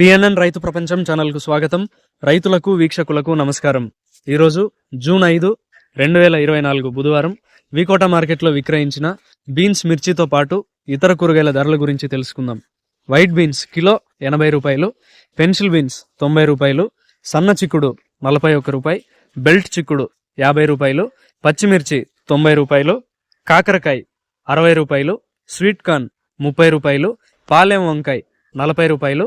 PNN రైతు ప్రపంచం ఛానల్కు స్వాగతం. రైతులకు వీక్షకులకు నమస్కారం. ఈరోజు జూన్ ఐదు రెండు వేల ఇరవై నాలుగు బుధవారం వికోట మార్కెట్లో విక్రయించిన బీన్స్ మిర్చితో పాటు ఇతర కూరగాయల ధరల గురించి తెలుసుకుందాం. వైట్ బీన్స్ కిలో ఎనభై రూపాయలు పెన్సిల్ బీన్స్ తొంభై రూపాయలు సన్న చిక్కుడు నలభై ఒక్క రూపాయి బెల్ట్ చిక్కుడు యాభై రూపాయలు పచ్చిమిర్చి తొంభై రూపాయలు కాకరకాయ అరవై రూపాయలు స్వీట్ కార్న్ ముప్పై రూపాయలు పాలెం వంకాయ నలభై రూపాయలు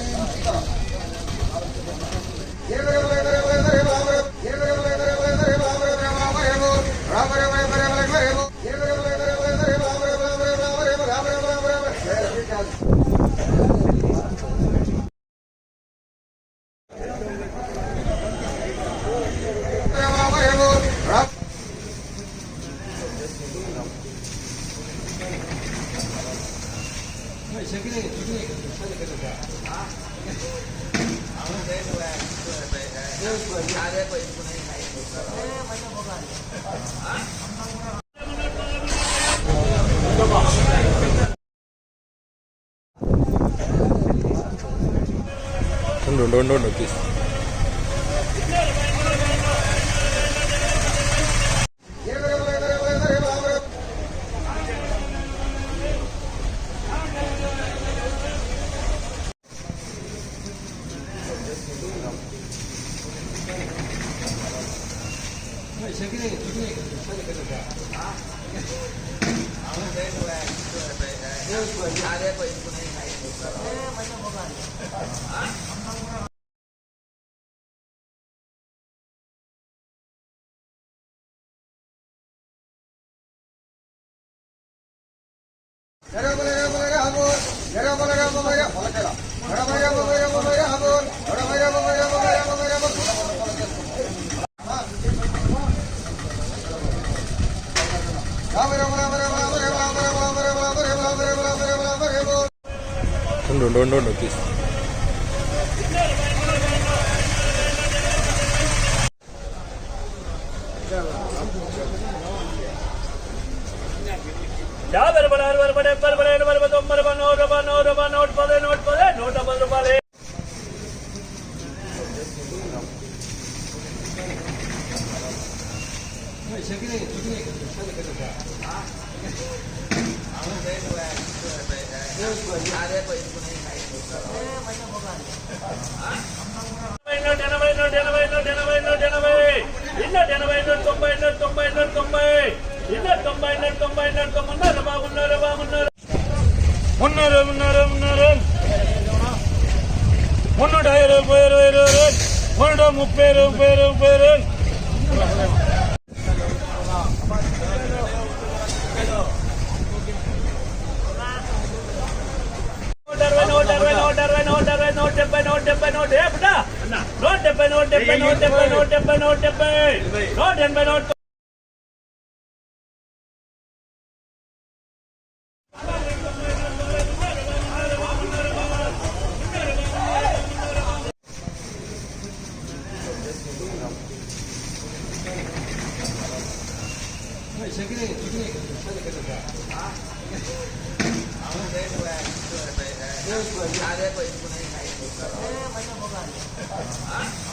ఉండు ఉండు ఉండు ప్లీజ్ Dale, dale, dale. ఉండు ఉండు ఉండు ఉండు ప్లీజ్ యాభై రూపాయలు అరవై రూపాయలు డెబ్బై మున్నూరు మున్నూరు మున్నూరు మున్నూట ఇరవై ఇరవై ఇరవై మున్నూట ముప్పై ముప్పై ముప్పై నూట నూట డెబ్బై నూట డెబ్బై నూట డెబ్బై నూట డెబ్బై నూట డెబ్బై నూట డెబ్బై నూట డెబ్బై నూట ఎనభై నూట Ah, ada apa itu? Ah,